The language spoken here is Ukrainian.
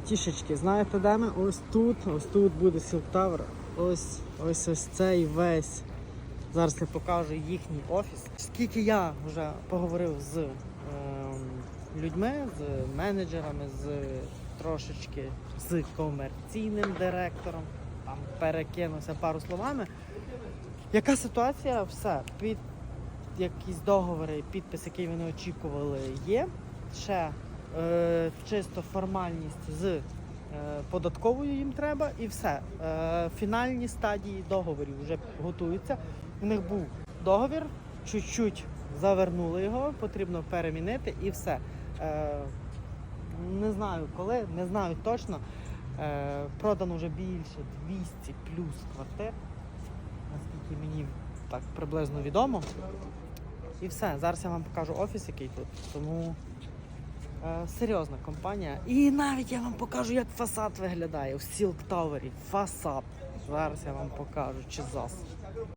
Тішечки, знаєте, де ми? Ось тут, ось тут буде Silk Ось ось ось цей весь. Зараз я покажу їхній офіс. Скільки я вже поговорив з ем, людьми, з менеджерами, з трошечки з комерційним директором, там перекинувся пару словами. Яка ситуація? Все, під якісь договори, підпис, який вони очікували, є. Ще е, чисто формальність з е, податковою їм треба і все. Е, фінальні стадії договорів вже готуються. У них був договір, чуть-чуть завернули його, потрібно перемінити і все. Е, не знаю коли, не знаю точно. Продано вже більше 200 плюс квартир, наскільки мені так приблизно відомо. І все. Зараз я вам покажу офіс, який тут. Тому серйозна компанія. І навіть я вам покажу, як фасад виглядає в Сілк Тауері. Фасад. Зараз я вам покажу, чи зас.